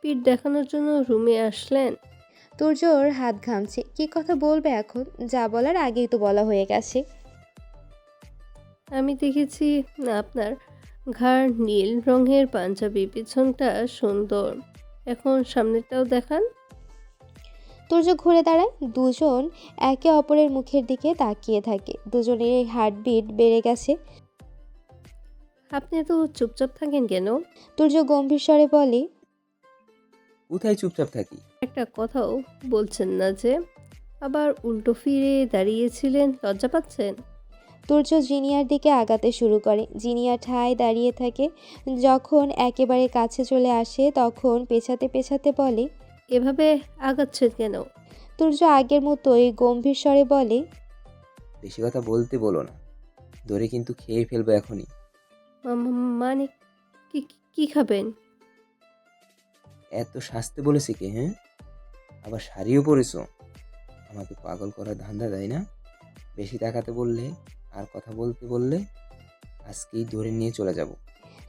পিঠ দেখানোর জন্য রুমে আসলেন। তুর্যর হাত ঘামছে। কি কথা বলবে এখন? যা বলার আগেই তো বলা হয়ে গেছে। আমি দেখেছি আপনার ঘাড় নীল রঙের পাঞ্জাবি পিছনটা সুন্দর। এখন সামনেরটাও দেখান। তুর্য ঘুরে দাঁড়ায়। দুজন একে অপরের মুখের দিকে তাকিয়ে থাকে। দুজনের এই হার্টবিট বেড়ে গেছে। আপনি তো চুপচাপ থাকেন কেন? তুর্য গম্ভীর স্বরে বলে কোথায় চুপচাপ থাকি? একটা কথাও বলছেন না যে আবার উল্টো ফিরে দাঁড়িয়েছিলেন লজ্জা পাচ্ছেন? তুর্য জিনিয়ার দিকে আগাতে শুরু করে। জিনিয়া ঠায় দাঁড়িয়ে থাকে। যখন একেবারে কাছে চলে আসে তখন পেছাতে পেছাতে বলে এভাবে আগাচ্ছেন কেন? তুর্য আগের মতোই গম্ভীর স্বরে বলে বেশি কথা বলতে বলো না। ধরে কিন্তু খেয়ে ফেলব এখনই। মা- মা- মানে কি কি- কি খাবেন? এত শাস্তে বলেছে কে হ্যাঁ? আবার শাড়িও পরেছো? আমাকে পাগল করার ধান্দা দেয় না? বেশি তাকাতে বললে, আর কথা বলতে বললে আজকেই ধরে নিয়ে চলে যাব।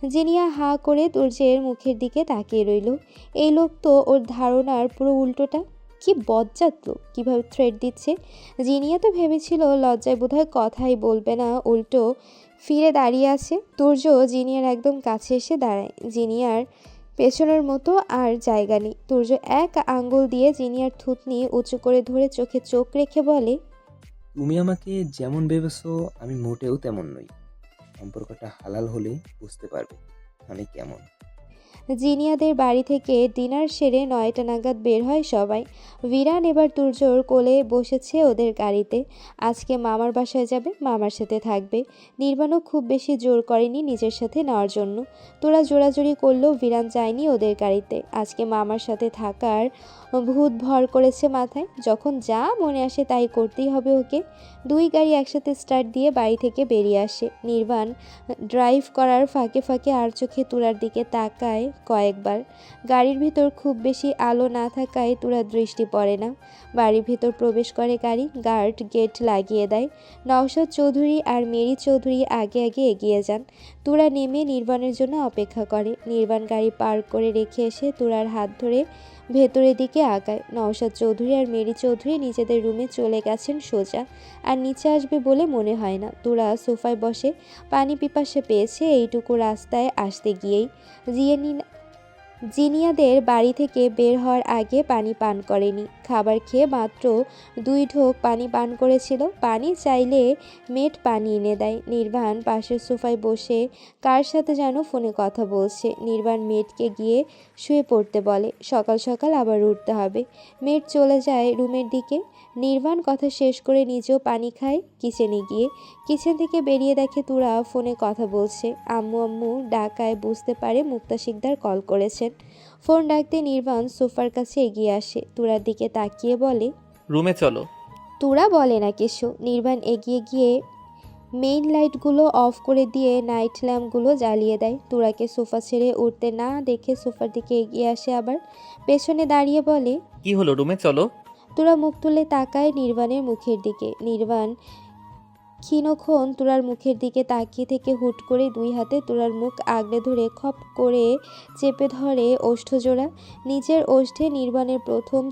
জিনিয়া হা করে তুর্যের মুখের দিকে তাকিয়ে রইল। এই লোক তো ওর ধারণার পুরো উল্টোটা। কি বজ্জাত লোক, কীভাবে থ্রেড দিচ্ছে? জিনিয়া তো ভেবেছিল লজ্জায় বোধহয় কথাই বলবে না, উল্টো ফিরে দাঁড়িয়ে আছে। তুর্য জিনিয়ার একদম কাছে এসে দাঁড়ায়। জিনিয়ার পেছনের মতো আর জায়গা নেই। তুর্য এক আঙ্গুল দিয়ে জিনিয়ার থুতনি উঁচু করে ধরে চোখে চোখ রেখে বলে, তুমি আমাকে যেমন ভেবেছো, আমি মোটেও তেমন নই। সম্পর্কটা হালাল হলে বুঝতে পারবে আমি কেমন? জিনিয়াদের বাড়ি থেকে ডিনার সেরে নয়টা নাগাদ বের হয় সবাই। বিরান এবার তুর্যর কোলে বসেছে ওদের গাড়িতে। আজকে মামার বাসায় যাবে, মামার সাথে থাকবে। নির্বাণও খুব বেশি জোর করেনি নিজের সাথে নেওয়ার জন্য। তোরা জোরাজোরি করলেও বিরান যায়নি ওদের গাড়িতে। আজকে মামার সাথে থাকার ভূত ভর করেছে মাথায়। যখন যা মনে আসে তাই করতেই হবে ওকে। দুই গাড়ি একসাথে স্টার্ট দিয়ে বাড়ি থেকে বেরিয়ে আসে। নির্বাণ ড্রাইভ করার ফাঁকে ফাঁকে আর চোখে তুরার দিকে তাকায় কয়েকবার। গাড়ির ভিতর খুব বেশি আলো না থাকায় তোরা দৃষ্টি পড়ে না। বাড়ির ভিতর প্রবেশ করে গাড়ি, গার্ড, গেট লাগিয়ে দেয়। নওশাদ চৌধুরী আর মেরি চৌধুরী আগে আগে এগিয়ে যান। তুরা নেমে নির্বাণের জন্য অপেক্ষা করে। নির্বাণ গাড়ি পার্ক করে রেখে এসে তুরার হাত ধরে ভেতরের দিকে আগায়। নওশাদ চৌধুরী আর মেরি চৌধুরী নিজেদের রুমে চলে গেছেন সোজা। আর নিচে আসবে বলে মনে হয় না। তুরা সোফায় বসে পানি পিপাসে পেয়েছে এইটুকু রাস্তায় আসতে গিয়েই। জিয়ানি জিনিয়াদের বাড়ি থেকে বের হওয়ার আগে পানি পান করেনি। খাবার খেয়ে মাত্র দুই ঢোক পানি পান করেছিল। পানি চাইলে মেট পানি এনে দেয়। নির্বাণ পাশের সোফায় বসে কার সাথে যেন ফোনে কথা বলছে। নির্বাণ মেটকে গিয়ে শুয়ে পড়তে বলে, সকাল সকাল আবার উঠতে হবে। মেট চলে যায় রুমের দিকে। নির্বাণ কথা শেষ করে নিজেও পানি খায় কিচেনে গিয়ে। কিচেন থেকে বেরিয়ে দেখে তুরা ফোনে কথা বলছে। আম্মু আম্মু ডাকায় বুঝতে পারে মুক্তা শিকদার কল করেছেন। ফোন ডাকতে নির্বাণ সোফার কাছে এগিয়ে আসে। তুরার দিকে তাকিয়ে বলে রুমে চলো। তুরা বলে না কিছু। নির্বাণ এগিয়ে গিয়ে মেইন লাইটগুলো অফ করে দিয়ে নাইট ল্যাম্পগুলো জ্বালিয়ে দেয়। তুরাকে সোফা ছেড়ে উঠতে না দেখে সোফার দিকে এগিয়ে আসে আবার। পেছনে দাঁড়িয়ে বলে কি হলো? রুমে চলো। তুরা মুখ তুলে তাকায় নির্বাণের মুখের দিকে। নির্বাণ ক্ষীণক্ষণ তোরার মুখের দিকে তাকিয়ে থেকে হুট করে দুই হাতে তুরার মুখ আগলে ধরে খপ করে চেপে ধরে ওষ্ঠজোড়া। নিজের ওষ্ঠে নির্বাণের প্রথম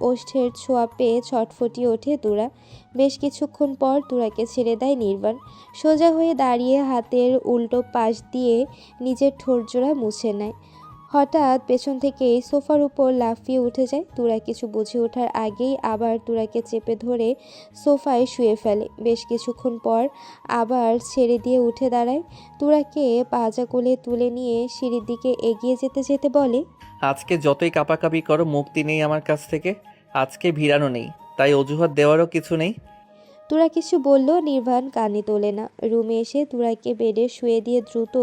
ওষ্ঠের ছোঁয়া পেয়ে ছটফটিয়ে ওঠে তুরা। বেশ কিছুক্ষণ পর তুরাকে ছেড়ে দেয় নির্বাণ। সোজা হয়ে দাঁড়িয়ে হাতের উল্টো পাশ দিয়ে নিজের ঠোঁটজোড়া মুছে নেয়। হঠাৎ পেছন থেকে সোফার উপর লাফিয়ে উঠে যায়। তুরা কিছু বুঝে ওঠার আগেই আবার তুরাকে চেপে ধরে সোফায় শুয়ে ফেলে। বেশ কিছুক্ষণ পর আবার ছেড়ে দিয়ে উঠে দাঁড়ায়। তুরাকে পাজা কোলে তুলে নিয়ে সিঁড়ির দিকে এগিয়ে যেতে যেতে বলে, আজকে যতই কাপাকাপি করো, মুক্তি নেই আমার কাছ থেকে। আজকে ভিড়ানো নেই। তাই অজুহাত দেওয়ারও কিছু নেই। তুরা কিছু বলল নির্বাণ কানে তোলে না। রুমে এসে তুরাকে বেডে শুয়ে দিয়ে দ্রুত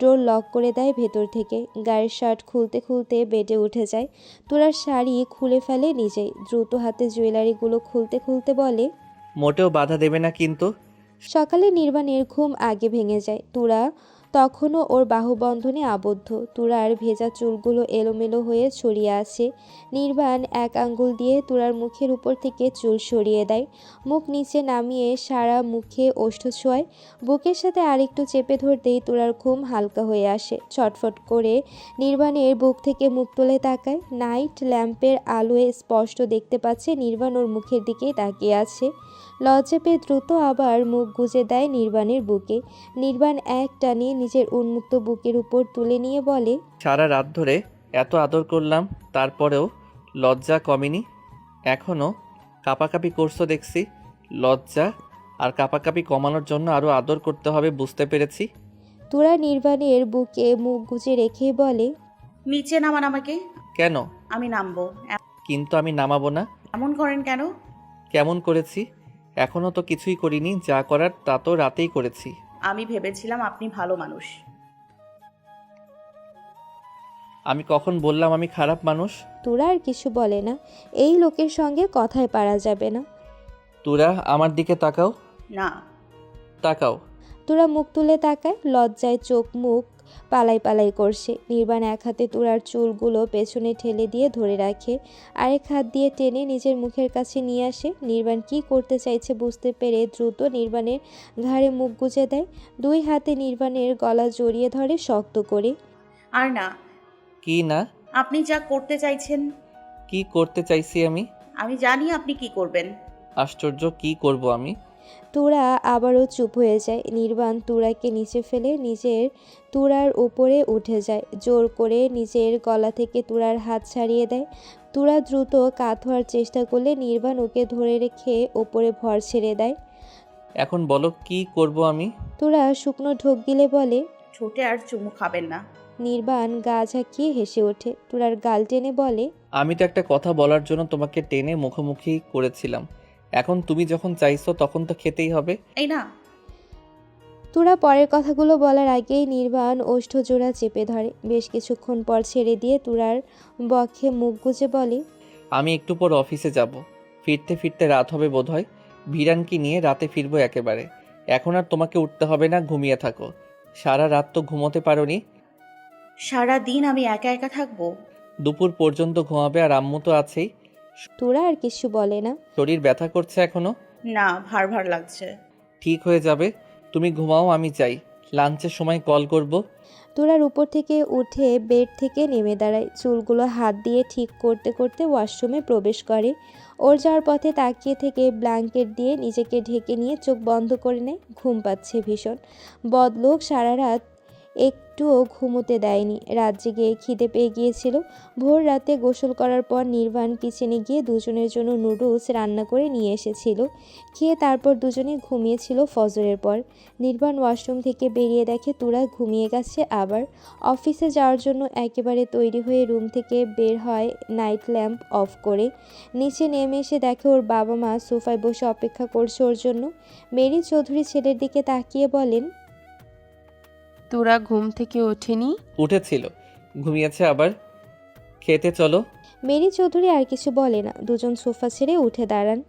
ডোর লক করে দেয় ভেতর থেকে। গায়ের শার্ট খুলতে খুলতে বেডে উঠে যায়। তুরার শাড়ি খুলে ফেলে নিজেই। দ্রুত হাতে জুয়েলারিগুলো খুলতে খুলতে বলে মোটেও বাধা দেবে না কিন্তু। সকালে নির্বাণের ঘুম আগে ভেঙে যায়। তুরা তখনও ওর বাহুবন্ধনে আবদ্ধ। তুরার ভেজা চুলগুলো এলোমেলো হয়ে ছড়িয়ে আছে। নির্বাণ এক আঙ্গুল দিয়ে তুরার মুখের উপর থেকে চুল সরিয়ে দেয়। মুখ নিচে নামিয়ে সারা মুখে ওষ্ঠ ছোঁয়ায়। বুকের সাথে আরেকটু চেপে ধরতেই তুরার ঘুম হালকা হয়ে আসে। ছটফট করে নির্বাণের বুক থেকে মুখ তুলে তাকায়। নাইট ল্যাম্পের আলোয় স্পষ্ট দেখতে পাচ্ছে নির্বাণ ওর মুখের দিকেই তাকিয়ে আছে। লজ্জা পেয়ে দ্রুত আবার মুখ গুজে দেয় নির্বাণের বুকে। নির্বাণ এক টানে নিজের উন্মুক্ত বুকের উপর তুলে নিয়ে বলে সারা রাত ধরে এত আদর করলাম তারপরেও লজ্জা কমেনি। এখনও কাপাকাপি করছ দেখছি। লজ্জা আর কাপাকাপি কমানোর জন্য আরও আদর করতে হবে বুঝতে পেরেছি। তোরা নির্বাণের বুকে মুখ গুজে রেখে বলে নিচে নামান আমাকে। কেন? আমি নামবো। কিন্তু আমি নামাবো না। এমন করেন কেন? কেমন করেছি? এখনও তো কিছুই করিনি যা করার তা তো রাতেই করেছি। আমি ভেবেছিলাম আপনি ভালো মানুষ। আমি কখন বললাম আমি খারাপ মানুষ? তোরা আর কিছু বলে না। এই লোকের সঙ্গে কথায় পারা যাবে না। তোরা আমার দিকে তাকাও। না। তাকাও। তোরা মুখ তুলে তাকায় লজ্জায় চোখ মুখ পালাই পালাই করছে। নির্বাণ এক হাতে তুরার চুলগুলো পেছনে ঠেলে দিয়ে ধরে রাখে আরেক হাত দিয়ে টেনে নিজের মুখের কাছে নিয়ে আসে। নির্বাণ কি করতে চাইছে বুঝতে পেরে দ্রুত নির্বাণের ঘাড়ে মুখ গুজে দেয়। দুই হাতে নির্বাণের গলা জড়িয়ে ধরে শক্ত করে। আর না। কি না? আপনি যা করতে চাইছেন। কি করতে চাইছি আমি? আমি জানি আপনি কি করবেন। আশ্চর্য কি করব আমি? তুরা আবারও চুপ হয়ে যায়। নির্বাণ তুরাকে নিচে ফেলে নিজের তুরার উপরে উঠে যায়। জোর করে নিজের গলা থেকে তুরার হাত ছাড়িয়ে দেয়। তুরা দ্রুত কাত হওয়ার চেষ্টা করলে নির্বাণ ওকে ধরে রেখে ওপরে ভর ছেড়ে দেয়। এখন বলো কি করব আমি? তুরা শুকনো ঢোক গিলে বলে ছোটে আর চুমু খাবেন না। নির্বাণ গা ঝাঁকিয়ে হেসে ওঠে। তুরার গাল টেনে বলে আমি তো একটা কথা বলার জন্য তোমাকে টেনে মুখোমুখি করেছিলাম। এখন তুমি যখন চাইছো তখন তো খেতেই হবে। এই না। তোরা পরের কথাগুলো বলার আগেই নির্বাণ ওষ্ঠজোড়া চেপে ধরে। বেশ কিছুক্ষণ পর ছেড়ে দিয়ে তুরার বক্ষে মুখ গুজে বলে আমি একটু পর অফিসে যাব। ফিরতে ফিরতে রাত হবে বোধহয়। ভিরানকে নিয়ে রাতে ফিরবো একেবারে। এখন আর তোমাকে উঠতে হবে না ঘুমিয়ে থাকো। সারা রাত তো ঘুমোতে পারোনি। সারা দিন আমি একা একা থাকব? দুপুর পর্যন্ত ঘুমাবে আর আম্মু তো আছেই। তুরা আর কিছু বলে না। শরীর ব্যথা করছে এখনও? না ভার ভার লাগছে। ঠিক হয়ে যাবে। তুমি ঘুমাও আমি যাই। লাঞ্চের সময় কল করব। তুরার উপর থেকে উঠে বেড থেকে নেমে দাঁড়ায়। চুলগুলো হাত দিয়ে ঠিক করতে করতে ওয়াশরুমে প্রবেশ করে। ওর যাওয়ার পথে তাকিয়ে থেকে ব্ল্যাঙ্কেট দিয়ে নিজেকে ঢেকে নিয়ে চোখ বন্ধ করে নেয়। ঘুম পাচ্ছে ভীষণ। বদলোক সারা রাত একটুও ঘুমোতে দেয়নি। রাত জেগে খিদে পেয়ে গিয়েছিল। ভোর রাতে গোসল করার পর নির্বাণ কিচেনে গিয়ে দুজনের জন্য নুডলস রান্না করে নিয়ে এসেছিল। খেয়ে তারপর দুজনে ঘুমিয়েছিল ফজরের পর। নির্বাণ ওয়াশরুম থেকে বেরিয়ে দেখে তুরা ঘুমিয়ে গেছে আবার। অফিসে যাওয়ার জন্য একেবারে তৈরি হয়ে রুম থেকে বের হয় নাইট ল্যাম্প অফ করে। নিচে নেমে এসে দেখে ওর বাবা মা সোফায় বসে অপেক্ষা করছে ওর জন্য। মেরি চৌধুরী ছেলের দিকে তাকিয়ে বলেন তোরা ঘুম থেকে ওঠেনি? উঠেছিল। ঘুমিয়েছে আবার। খেতে চলো। মেরি চৌধুরী আর কিছু বলে না। দুজন সোফা ছেড়ে উঠে দাঁড়ান।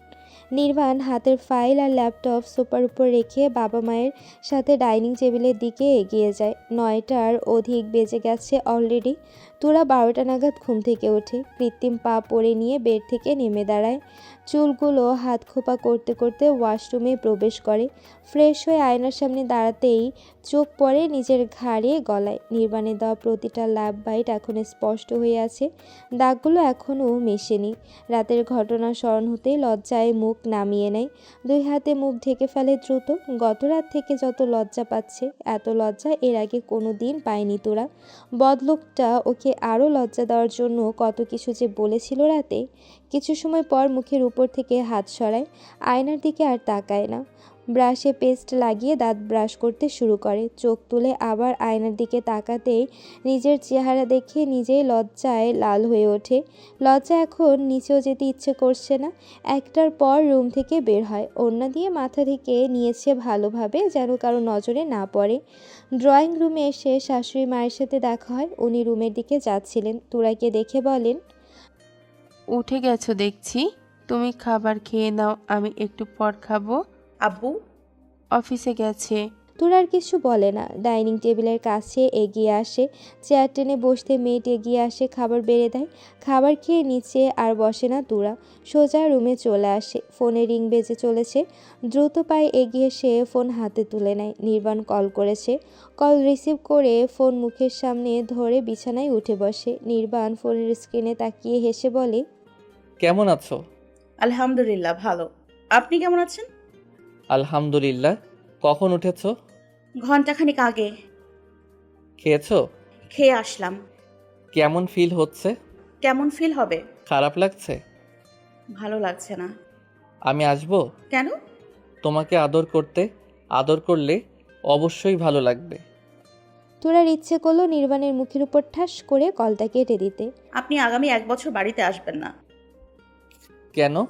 নির্বাণ হাতের ফাইল আর ল্যাপটপ সোফার উপর রেখে বাবা মায়ের সাথে ডাইনিং টেবিলের দিকে এগিয়ে যায়। নয়টার অধিক বেজে গেছে অলরেডি। তোরা বারোটা নাগাদ ঘুম থেকে ওঠে কৃত্রিম পা পরে নিয়ে বেড থেকে নেমে দাঁড়ায়। চুলগুলো হাত খোপা করতে করতে ওয়াশরুমে প্রবেশ করে। ফ্রেশ হয়ে আয়নার সামনে দাঁড়াতেই চোখ পড়ে নিজের ঘাড়ে গলায়। নির্বাণের দেওয়া প্রতিটা ল্যাব বাইট এখন স্পষ্ট হয়ে আছে। দাগগুলো এখনও মেশেনি। রাতের ঘটনা স্মরণ হতেই লজ্জায় মুখ নামিয়ে নেয়। দুই হাতে মুখ ঢেকে ফেলে দ্রুত। গত রাত থেকে যত লজ্জা পাচ্ছে, এত লজ্জা এর আগে কোনো দিন পায়নি তোরা। বদলোকটা ওকে আরও লজ্জা দেওয়ার জন্য কত কিছু যে বলেছিল রাতে, কিছু সময় পর মুখের উপর থেকে হাত সরায়, আয়নার দিকে আর তাকায় না। ব্রাশে পেস্ট লাগিয়ে দাঁত ব্রাশ করতে শুরু করে। চোখ তুলে আবার আয়নার দিকে তাকাতেই নিজের চেহারা দেখে নিজেই লজ্জায় লাল হয়ে ওঠে। লজ্জা এখন নিচেও যেতে ইচ্ছে করছে না। একটার পর রুম থেকে বের হয়। ওড়না দিয়ে মাথা থেকে নিয়েছে ভালোভাবে যেন কারও নজরে না পড়ে। ড্রয়িং রুমে এসে শাশুড়ি মায়ের সাথে দেখা হয়। উনি রুমের দিকে যাচ্ছিলেন। তুরাকে দেখে বলেন, উঠে গেছো দেখছি। তুমি খাবার খেয়ে নাও, আমি একটু পর খাব। আব্বু? অফিসে গেছে। তোরা আর কিছু বলে না। ডাইনিং টেবিলের কাছে এগিয়ে আসে চেয়ার টেনে বসতে মেয়েট এগিয়ে আসে খাবার বেড়ে দেয়। খাবার খেয়ে নিচে আর বসে না তুরা। সোজা রুমে চলে আসে। ফোনে রিং বেজে চলেছে। দ্রুত পায়ে এগিয়ে সে ফোন হাতে তুলে নেয়। নির্বাণ কল করেছে। কল রিসিভ করে ফোন মুখের সামনে ধরে বিছানায় উঠে বসে। নির্বাণ ফোনের স্ক্রিনে তাকিয়ে হেসে বলে কেমন আছো? আলহামদুলিল্লাহ ভালো। আপনি কেমন আছেন? আলহামদুলিল্লাহ। কখন উঠেছো? ঘন্টাখানিক আগে। খেয়েছো? খেয়ে আসলাম। কেমন ফিল হচ্ছে? কেমন ফিল হবে? খারাপ লাগছে? ভালো লাগছে না। আমি আসব? কেন? তোমাকে আদর করতে। আদর করলে অবশ্যই ভালো লাগবে। তোরার ইচ্ছে করল নির্বাণের মুখের উপর ঠাস করে কলটা কেটে দিতে। আপনি আগামী এক বছর বাড়িতে আসবেন না। কেন?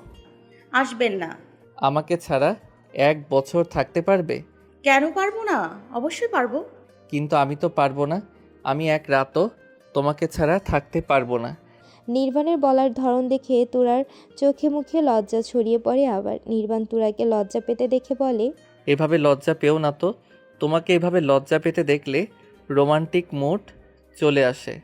আসবেন না। আমাকে ছাড়া এক বছর থাকতে পারবে? কেন পারব না? অবশ্যই পারব। কিন্তু আমি তো পারব না। আমি এক রাতও তোমাকে ছাড়া থাকতে পারব না। নির্বাণের বলার ধরন দেখে তোরার চোখে মুখে লজ্জা ছড়িয়ে পড়ে আবার। নির্বাণ তোরাকে লজ্জা পেতে দেখে বলে এভাবে লজ্জা পেও না তো। তোমাকে এভাবে লজ্জা পেতে দেখলে রোমান্টিক মুড চলে আসে।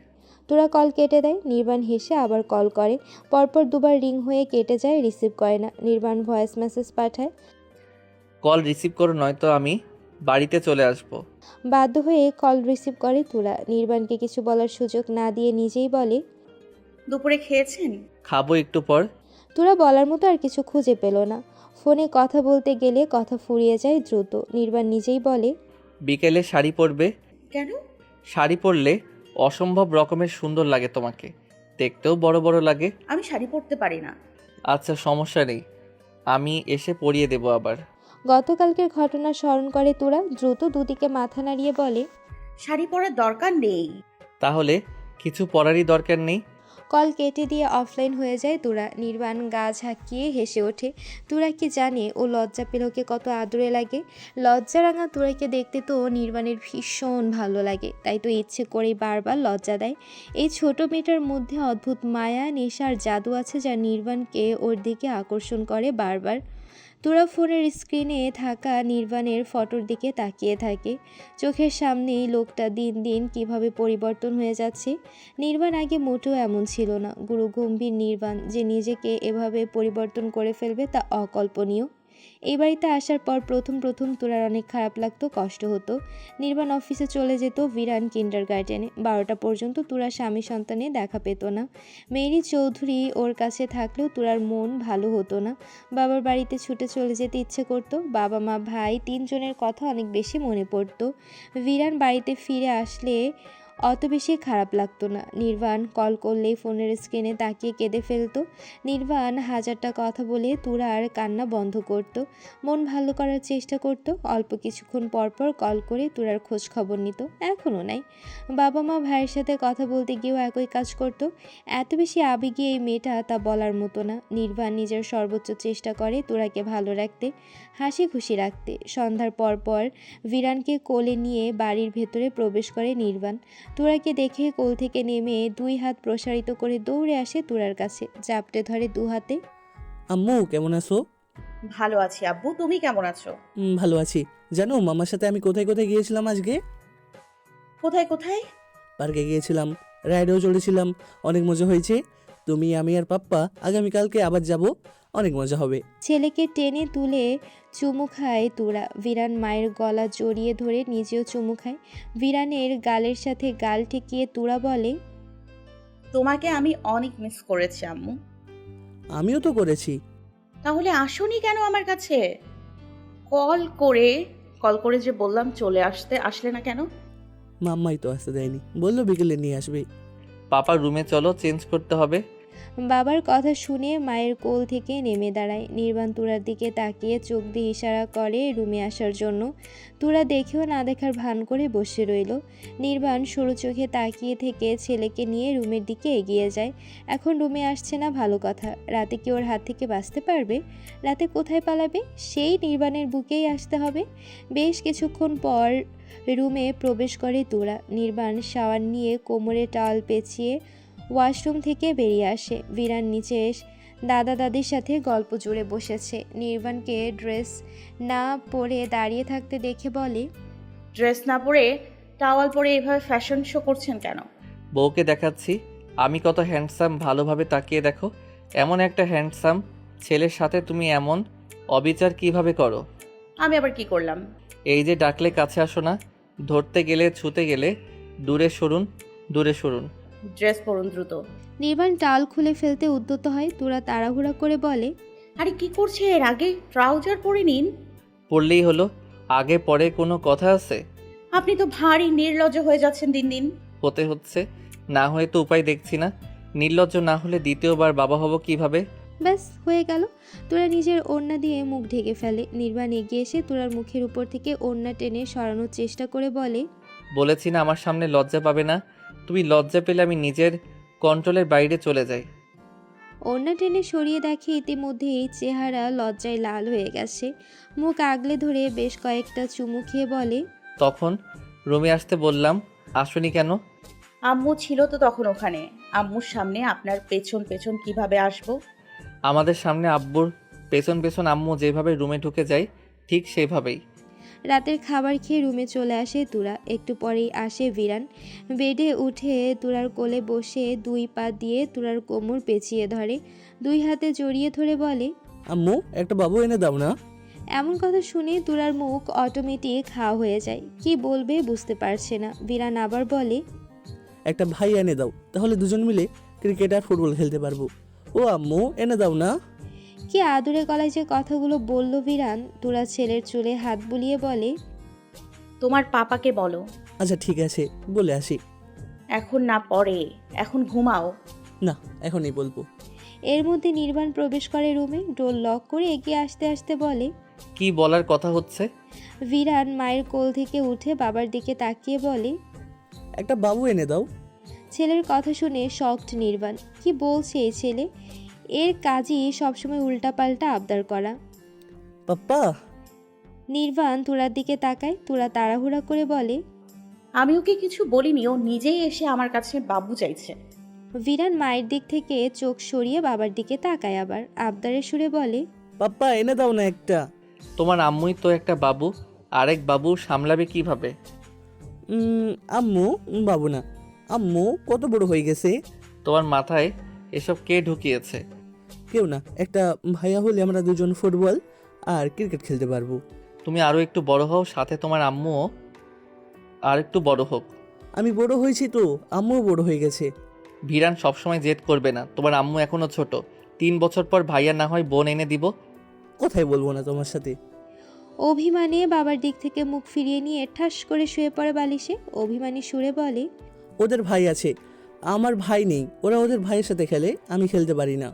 তোরা কল কেটে দেয় নির্বাণ হেসে আবার কল করে। পরপর দুবার রিং হয়ে কেটে যায় রিসিভ করে না। নির্বাণ ভয়েস মেসেজ পাঠায় কল রিসিভ করো নয়তো আমি বাড়িতে চলে আসব। বাধ্য হয়ে কল রিসিভ করে তোরা। নির্বাণকে কিছু বলার সুযোগ না দিয়ে নিজেই বলে দুপুরে খেয়েছেন? খাব একটু পর। তোরা বলার মতো আর কিছু খুঁজে পেল না। ফোনে কথা বলতে গেলে কথা ফুরিয়ে যায় দ্রুত। নির্বাণ নিজেই বলে বিকেলে শাড়ি পরবে? কেন? শাড়ি পরলে অসম্ভব রকমের সুন্দর লাগে তোমাকে। দেখতেও বড় বড় লাগে। আমি শাড়ি পরতে পারি না। আচ্ছা সমস্যা নেই। আমি এসে পরিয়ে দেবো আবার। গতকালকের ঘটনা স্মরণ করে তোরা দ্রুত দুদিকে মাথা নাড়িয়ে বলে শাড়ি পরার দরকার নেই। তাহলে কিছু পরারই দরকার নেই? কল কেটে দিয়ে অফলাইন হয়ে যায় তোরা। নির্বাণ গা ঝাঁকিয়ে হেসে ওঠে তোরা কি জানে ও লজ্জা পেলকে কত আদরে লাগে? লজ্জা রাঙা তোরাকে দেখতে তো নির্বাণের ভীষণ ভালো লাগে তাই তো ইচ্ছে করেই বারবার লজ্জা দেয়। এই ছোট মেয়েটার মধ্যে অদ্ভুত মায়া নেশার জাদু আছে যা নির্বাণকে ওর দিকে আকর্ষণ করে বারবার। তোরা ফোনের স্ক্রিনে থাকা নির্বাণের ফটোর দিকে তাকিয়ে থাকে। চোখের সামনেই লোকটা দিন দিন কীভাবে পরিবর্তন হয়ে যাচ্ছে। নির্বাণ আগে মোটেও এমন ছিল না। গুরু গম্ভীর নির্বাণ যে নিজেকে এভাবে পরিবর্তন করে ফেলবে তা অকল্পনীয়। এই বাড়িতে আসার পর প্রথম প্রথম তোরার অনেক খারাপ লাগতো, কষ্ট হতো। নির্বাণ অফিসে চলে যেত বিরান কিন্ডার গার্ডেনে বারোটা পর্যন্ত তোরা স্বামী সন্তানে দেখা পেত না। মেরি চৌধুরী ওর কাছে থাকলেও তোরার মন ভালো হতো না। বাবার বাড়িতে ছুটে চলে যেতে ইচ্ছে করতো। বাবা, মা, ভাই তিনজনের কথা অনেক বেশি মনে পড়তো। বিরান বাড়িতে ফিরে আসলে অত বেশি খারাপ লাগতো না। নির্বাণ কল করলেই ফোনের স্ক্রিনে তাকিয়ে কেঁদে ফেলতো। নির্বাণ হাজারটা কথা বলে তুরার কান্না বন্ধ করত। মন ভালো করার চেষ্টা করত। অল্প কিছুক্ষণ পরপর কল করে তুরার খোঁজ খবর নিত। এখনও নাই। বাবা মা ভাইয়ের সাথে কথা বলতে গিয়েও একই কাজ করত। এত বেশি আবেগে এই মেয়েটা তা বলার মতো না। নির্বাণ নিজের সর্বোচ্চ চেষ্টা করে তোরাকে ভালো রাখতে, হাসি খুশি রাখতে। সন্ধ্যার পর পর বিরানকে কোলে নিয়ে বাড়ির ভেতরে প্রবেশ করে নির্বাণ। তোরাকে দেখে কোল থেকে নেমে দুই হাত প্রসারিত করে দৌড়ে আসে তোরার কাছে। জাপটে ধরে দু হাতে আম্মু কেমন আছো? ভালো আছি আব্বু তুমি কেমন আছো? উম, ভালো আছি। জানো মামার সাথে আমি কোথায় কোথায় গিয়েছিলাম আজকে? কোথায় কোথায়? পার্কে গিয়েছিলাম রাইডেও চলেছিলাম অনেক মজা হয়েছে। তুমি আমি আর পাপ্পা আগামীকালকে আবার যাব। অনেক মজা হবে। ছেলেকে টেনে তুলে চুমু খায় তোরা। বিরান মায়ের গলা জড়িয়ে ধরে নিজেও চুমু খায়। বিরানের গালের সাথে গাল ঠেকিয়ে তোরা বলে তোমাকে আমি অনেক মিস করেছি আম্মু। আমিও তো করেছি। তাহলে আসোনি কেন আমার কাছে? কল করে কল করে যে বললাম চলে আসতে আসলে না কেন? মাম্মাই তো আসতে দেয়নি। বলল বিকেলে নিয়ে আসবে। পাপা রুমে চলো চেঞ্জ করতে হবে। বাবার কথা শুনে মায়ের কোল থেকে নেমে দাঁড়ায়। নির্বাণ তুরার দিকে তাকিয়ে চোখ দিয়ে ইশারা করে রুমে আসার জন্য। তুরা দেখেও না দেখার ভান করে বসে রইল। নির্বাণ সরু চোখে তাকিয়ে থেকে ছেলেকে নিয়ে রুমের দিকে এগিয়ে যায়। এখন রুমে আসছে না ভালো কথা। রাতে কি ওর হাত থেকে বাঁচতে পারবে? রাতে কোথায় পালাবে? সেই নির্বাণের বুকেই আসতে হবে। বেশ কিছুক্ষণ পর রুমে প্রবেশ করে তুরা। নির্বাণ শাওয়ার নিয়ে কোমরে টাল পেঁচিয়ে ওয়াশরুম থেকে বেরিয়ে আসে। বিরান নিচে এস দাদা দাদির সাথে গল্প জুড়ে বসেছে। নির্বাণকে ড্রেস না পরে দাঁড়িয়ে থাকতে দেখে বলে ড্রেস না পরে টাওয়াল পরে এভাবে ফ্যাশন শো করছেন কেন? বউকে দেখাচ্ছি। আমি কত হ্যান্ডসাম ভালোভাবে তাকিয়ে দেখো। এমন একটা হ্যান্ডসাম ছেলের সাথে তুমি এমন অবিচার কীভাবে করো? আমি আবার কি করলাম? এই যে ডাকলে কাছে আসো না। ধরতে গেলে ছুতে গেলে দূরে সরুন দূরে সরুন। ড্রেস পরুন দ্রুত। নির্বাণ টাল খুলে ফেলতে উদ্যত হয় তোরা তাড়াহুড়া করে বলে আরে কি করছে এর আগে? ট্রাউজার পরে নিন। পড়লেই হলো। আগে পরে কোনো কথা আছে? আপনি তো ভারী নির্লজ্জ হয়ে যাচ্ছেন দিন দিন। হতে হচ্ছে। না হয়ে তো উপায় দেখছি না। নির্লজ্জ না হলে দ্বিতীয়বার বাবা হব কীভাবে? ব্যাস হয়ে গেল। তোরা নিজের ওড়না দিয়ে মুখ ঢেকে ফেলে। নির্বাণ এগিয়ে এসে তোরার মুখের উপর থেকে ওড়না টেনে সরানোর চেষ্টা করে বলে বলেছি না আমার সামনে লজ্জা পাবে না। তুমি লজ্জা পেলে আমি নিজের কন্ট্রোলের বাইরে চলে যাই। ওড়না টেনে সরিয়ে দেখে ইতিমধ্যেই চেহারা লজ্জায় লাল হয়ে গেছে। মুখ আগলে ধরে বেশ কয়েকটা চুমু খেয়ে বলে তখন রুমে আসতে বললাম আসনি কেন? আম্মু ছিল তো তখন ওখানে। আম্মুর সামনে আপনার পেছন পেছন কীভাবে আসব? আমাদের সামনে আব্বুর পেছন পেছন আম্মু যেভাবে রুমে ঢুকে যায় ঠিক সেভাবেই রাতের খাবার খেয়ে রুমে চলে আসে তুরা। একটু পরেই আসে বিরান বেডে উঠে তুরার কোলে বসে দুই পা দিয়ে তুরার কোমর পেঁচিয়ে ধরে। দুই হাতে জড়িয়ে ধরে বলে আম্মু একটা বাবু এনে দাও না। এমন কথা শুনে তুরার মুখ অটোমেটিক খাওয়া হয়ে যায়। কি বলবে বুঝতে পারছে না। বিরান আবার বলে একটা ভাই এনে দাও তাহলে দুজন মিলে ক্রিকেট আর ফুটবল খেলতে পারব। ও আম্মু এনে দাও না। কি আদুরে গলায় যে কথাগুলো বলল বিরান? তুরা ছেলের চুলে হাত বুলিয়ে বলে তোমার পাপাকে বলো। আচ্ছা ঠিক আছে বলে আসি। এখন না পরে এখন ঘুমাও। না এখনই বলব। এর মধ্যে নির্বাণ প্রবেশ করে রুমে ডোর লক করে এগিয়ে আসতে আসতে বলে কি বলার কথা হচ্ছে? বিরান মায়ের কোল থেকে উঠে বাবার দিকে তাকিয়ে বলে একটা বাবু এনে দাও। ছেলের কথা শুনে শকড নির্বাণ কি বলছে এই ছেলে? এর কাজই সবসময় উল্টাপাল্টা আবদার করা। পাপ্পা। নির্বাণ তুরার দিকে তাকায় তুরা তাড়াহুড়া করে বলে আমি ওকে কিছু বলিনি ও নিজেই এসে আমার কাছে বাবু চাইছে। ভিরান মায়ের দিক থেকে চোখ সরিয়ে বাবার দিকে তাকায় আবার আবদারের সুরে বলে পাপ্পা এনে দাও না একটা। তোমার আম্মুই তো একটা বাবু আরেক বাবু সামলাবে কীভাবে? উম, আম্মু উম, বাবু না আম্মু কত বড় হয়ে গেছে? তোমার মাথায় এসব কে ঢুকিয়েছে? কেউ না একটা ভাইয়া হলে আমরা দুজন ফুটবল আর ক্রিকেট খেলতে পারব। তুমি আরও একটু বড় হও সাথে তোমার আম্মুও আর একটু বড় হোক। আমি বড় হয়েছি তো আম্মুও বড় হয়ে গেছে। ভিরান সবসময় জেদ করবে না তোমার আম্মু এখনও ছোট। তিন বছর পর ভাইয়া না হয় বোন এনে দিব। কথাই বলব না তোমার সাথে। অভিমানে বাবার দিক থেকে মুখ ফিরিয়ে নিয়ে ঠাস করে শুয়ে পড়ে বালিশে অভিমানী সুরে বলে ওদের ভাই আছে আমার ভাই নেই ওরা ওদের ভাইয়ের সাথে খেলে আমি খেলতে পারি না।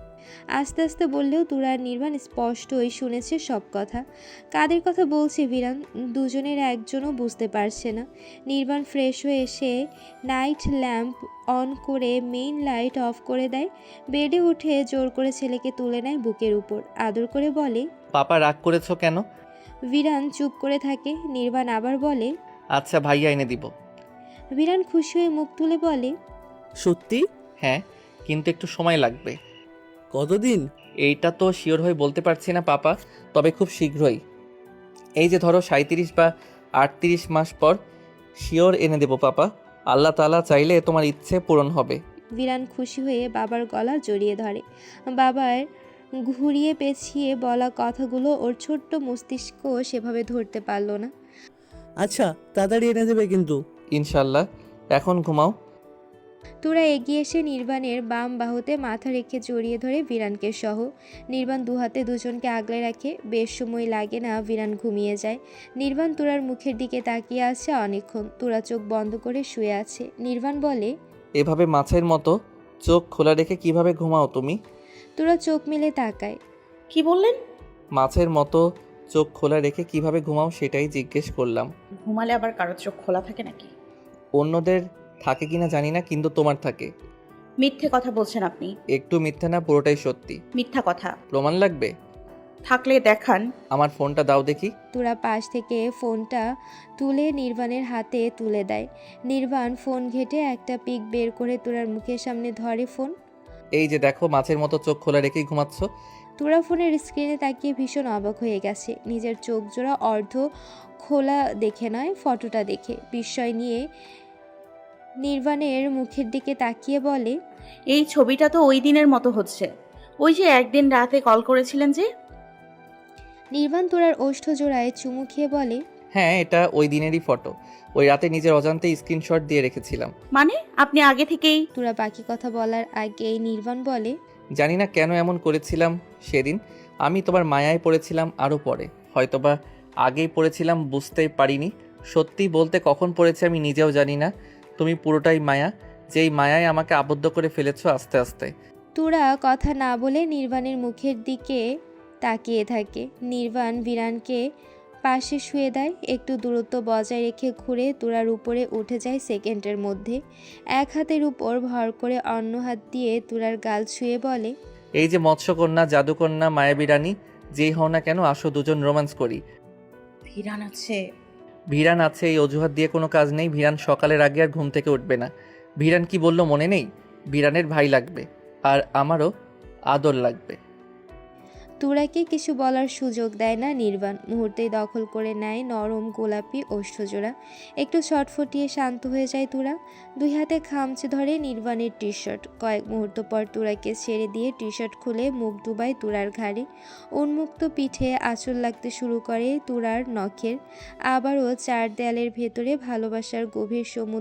আস্তে আস্তে বললেও তুরার নির্বাণ স্পষ্টই শুনেছে সব কথা। কাদের কথা বলছে বিরান দুজনের একজনও বুঝতে পারছে না। নির্বাণ ফ্রেশ হয়ে এসে নাইট ল্যাম্প অন করে মেইন লাইট অফ করে দেয়। বেডে উঠে জোর করে ছেলেকে তুলে নেয় বুকের উপর। আদর করে বলে পাপা রাগ করেছ কেন? বিরান চুপ করে থাকে। নির্বাণ আবার বলে আচ্ছা ভাইয়া এনে দিব। বিরান খুশি হয়ে মুখ তুলে বলে সত্যি? হ্যাঁ কিন্তু একটু সময় লাগবে। কতদিন? এইটা তো শিওর হয়ে বলতে পারছি না পাপা তবে খুব শীঘ্রই। এই যে ধরো সাঁত্রিশ বা আটত্রিশ মাস পর শিওর এনে দেবো পাপা। আল্লাহ তালা চাইলে তোমার ইচ্ছে পূরণ হবে। বিরান খুশি হয়ে বাবার গলা জড়িয়ে ধরে। বাবার ঘুরিয়ে পেঁচিয়ে বলা কথাগুলো ওর ছোট্ট মস্তিষ্ক সেভাবে ধরতে পারল না। আচ্ছা তাড়াতাড়ি এনে দেবে কিন্তু। ইনশাল্লাহ। এখন ঘুমাও। তোরা এগিয়ে এসে নির্বাণের বাম বাহুতে মাথা রেখে জড়িয়ে ধরে বিরানকে সহ। নির্বাণ দুহাতে দুজনকে আগলে রাখে। বেশ সময় লাগে না বিরান ঘুমিয়ে যায়। নির্বাণ তোরার মুখের দিকে তাকিয়ে আছে অনেকক্ষণ। তোরা চোখ বন্ধ করে শুয়ে আছে। নির্বাণ বলে এভাবে মাছের মতো চোখ খোলা রেখে কীভাবে ঘুমাও তুমি? তোরা চোখ মেলে তাকায়। কি বললেন? মাছের মতো চোখ খোলা রেখে কীভাবে ঘুমাও সেটাই জিজ্ঞেস করলাম। ঘুমালে আবার কারোর চোখ খোলা থাকে নাকি? অন্যদের থাকে কিনা জানি না কিন্তু তোমার থাকে। মিথ্যে কথা বলছেন আপনি। একটু মিথ্যা না পুরোটাই সত্যি। মিথ্যা কথা। প্রমাণ লাগবে? থাকলে দেখান। আমার ফোনটা দাও দেখি। তোরা পাশ থেকে ফোনটা তুলে নির্বাণের হাতে তুলে দেয়। নির্বাণ ফোন ঘেটে একটা পিক বের করে তোরার মুখের সামনে ধরে ফোন। এই যে দেখো মাছের মতো চোখ খোলা রেখেই ঘুমাচ্ছ। তোরা ফোনের স্ক্রিনে তাকিয়ে ভীষণ অবাক হয়ে গেছে। নিজের চোখ জোড়া অর্ধ খোলা দেখে নয় ফটোটা দেখে। বিস্ময় নিয়ে নির্বাণের মুখের দিকে তাকিয়ে বলে এই ছবিটা তো ওই দিনের মতো হচ্ছে। ওই যে একদিন রাতে কল করেছিলেন যে? নির্বাণ তোরার ওষ্ঠ জোড়ায় চুমু খেয়ে বলে হ্যাঁ এটা ওই দিনেরই ফটো। ওই রাতে নিজের অজান্তে স্ক্রিনশট দিয়ে রেখেছিলাম। মানে? আপনি আগে থেকেই? তোরা বাকি কথা বলার আগেই নির্বাণ বলে জানি না কেন এমন করেছিলাম সেদিন। আমি তোমার মায়ায় পড়েছিলাম আরও পরে। হয়তোবা আগেই পড়েছিলাম বুঝতেই পারিনি। সত্যি বলতে কখন পড়েছে আমি নিজেও জানি না। তুমি পুরোটাই মায়া যেই মায়ায় আমাকে আবদ্ধ করে ফেলেছো আস্তে আস্তে। তোরা কথা না বলে নির্বাণের মুখের দিকে তাকিয়ে থাকে। নির্বাণ বিরানকে পাশে শুয়ে দেয় একটু দূরত্ব বজায় রেখে ঘুরে তোরার উপরে উঠে যায় সেকেন্ডের মধ্যে। এক হাতের উপর ভর করে অন্য হাত দিয়ে তোরার গাল ছুঁয়ে বলে এই যে মৎস্যকন্যা জাদুকন্যা মায়াবী রানী যেই হও না কেন আসো দুজন রোম্যান্স করি। ভিড়ান আছে ভিরান আছে, এই অজুহাত দিয়ে কোনো কাজ নেই, ভিরান সকালের আগে আর ঘুম থেকে উঠবে না। ভিরান কি বলল মনে নেই? ভিরানের ভাই লাগবে, আর আমারও আদর লাগবে। তুরাকে কিছু বলার সুযোগ দেয় না নির্বাণ। মুহূর্তেই দখল করে নেয় নরম গোলাপি ওষ্ঠজোড়া। একটু শট ছটফটিয়ে শান্ত হয়ে যায় তুরা। দুই হাতে খামচে ধরে নির্বাণের টি শার্ট কয়েক মুহূর্ত পর তুরাকে ছেড়ে দিয়ে টি শার্ট খুলে মুখ ডুবায় তুরার ঘাড়ে। উন্মুক্ত পিঠে আঁচল লাগতে শুরু করে তুরার নখের। আবারও চার দেয়ালের ভেতরে ভালোবাসার গভীর সমুদ্র